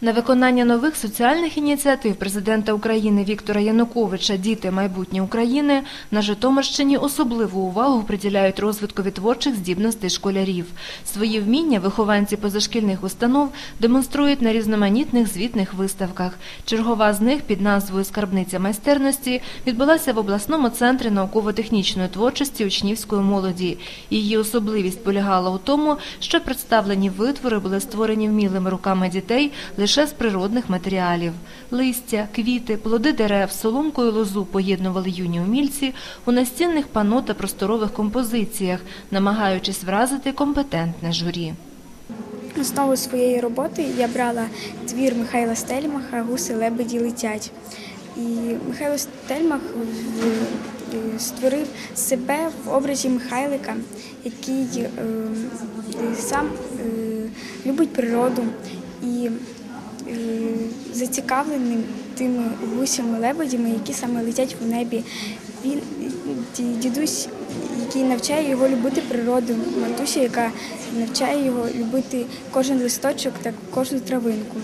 На виконання нових соціальних ініціатив президента України Віктора Януковича Діти майбутнє України на Житомирщині особливу увагу приділяють розвиткові творчих здібностей школярів. Свої вміння вихованці позашкільних установ демонструють на різноманітних звітних виставках. Чергова з них під назвою Скарбниця майстерності відбулася в обласному центрі науково-технічної творчості учнівської молоді. Її особливість полягала у тому, що представлені витвори були створені вмілими руками дітей лише з природних матеріалів. Листя, квіти, плоди дерев, соломку і лозу поєднували юні умільці у настінних пано та просторових композиціях, намагаючись вразити компетентне журі. Основу своєї роботи я брала твір Михайла Стельмаха Гуси лебеді летять. І Михайло Стельмах створив себе в образі Михайлика, який е, сам е, любить природу і зацікавлений тими гусями лебедями, які саме летять в небі. Він дідусь, який навчає його любити природу, матуся, яка навчає його любити кожен листочок та кожну травинку.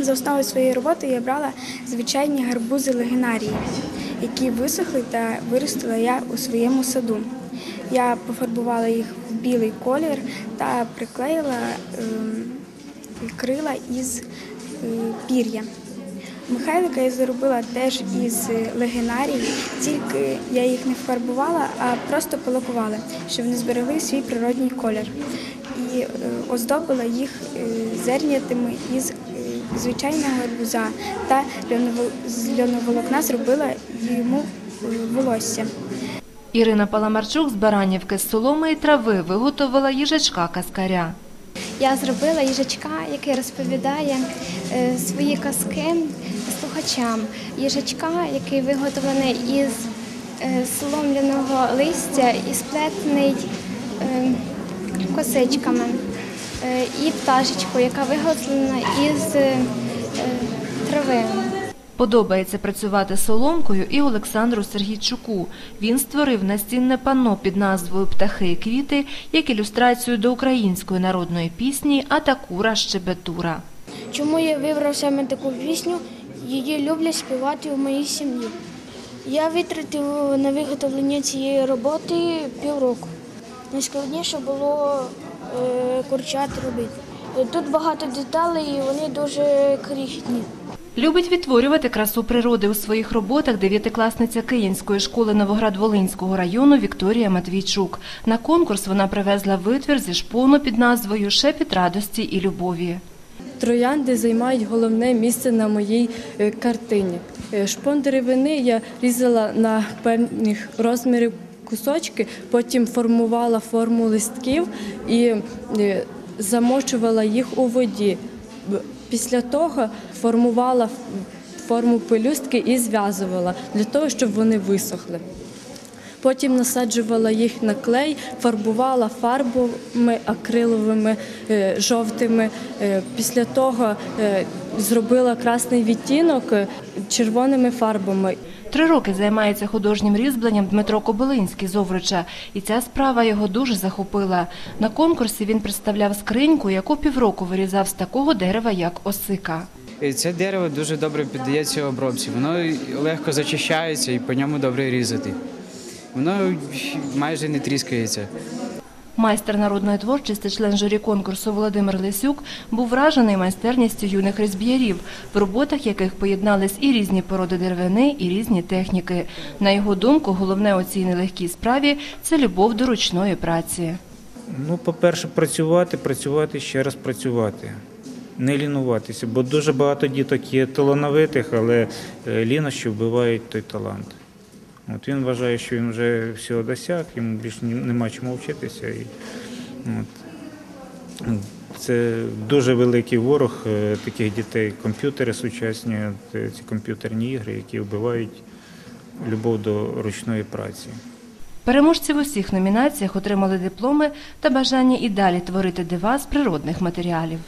За основу своєї роботи я брала звичайні гарбузи легенарії, які висохли та виростила я у своєму саду. Я пофарбувала їх в білий колір та приклеїла ем, крила із е, пір'я. Михайлика я заробила теж із легенарій, тільки я їх не фарбувала, а просто полакувала, щоб вони зберегли свій природній колір. І е, оздобила їх е, зернятими із е, звичайного гарбуза та з льоноволокна зробила йому волосся. Ірина Паламарчук з Баранівки з соломи і трави виготовила їжачка каскаря. Я зробила їжачка, який розповідає е, свої казки слухачам. Їжачка, який виготовлений із е, солом'яного листя і сплетений е, косичками. І пташечку, яка виготовлена із трави. Подобається працювати соломкою і Олександру Сергійчуку. Він створив настінне панно під назвою Птахи і квіти як ілюстрацію до української народної пісні Атакура Щебетура. Чому я вибрав саме таку пісню? Її люблять співати у моїй сім'ї. Я витратив на виготовлення цієї роботи півроку. Найскладніше було е, курчат робити. Тут багато деталей, і вони дуже крихітні. Любить відтворювати красу природи у своїх роботах дев'ятикласниця Київської школи Новоград-Волинського району Вікторія Матвійчук. На конкурс вона привезла витвір зі шпону під назвою Шепіт радості і любові. Троянди займають головне місце на моїй е, картині. Е, Шпон деревини я різала на певних розмірів кусочки, потім формувала форму листків і е, замочувала їх у воді. Після того формувала форму пелюстки і зв'язувала для того, щоб вони висохли. Потім насаджувала їх на клей, фарбувала фарбами акриловими, е, жовтими. Е, Після того е, зробила красний відтінок червоними фарбами. Три роки займається художнім різьбленням Дмитро Кобилинський з Овруча, і ця справа його дуже захопила. На конкурсі він представляв скриньку, яку півроку вирізав з такого дерева, як осика. Це дерево дуже добре піддається обробці. Воно легко зачищається і по ньому добре різати. Воно майже не тріскається. Майстер народної творчості, член журі конкурсу Володимир Лисюк був вражений майстерністю юних різб'ярів, в роботах яких поєднались і різні породи деревини, і різні техніки. На його думку, головне у цій нелегкій справі це любов до ручної праці. Ну, по-перше, працювати, працювати, ще раз працювати. Не лінуватися, бо дуже багато діток є талановитих, але е, лінощі вбивають той талант. От він вважає, що він вже всього досяг, йому більше нема чому вчитися. І, от. Це дуже великий ворог е, таких дітей. Комп'ютери сучасні, е, ці комп'ютерні ігри, які вбивають любов до ручної праці. Переможці в усіх номінаціях отримали дипломи та бажання і далі творити дива з природних матеріалів.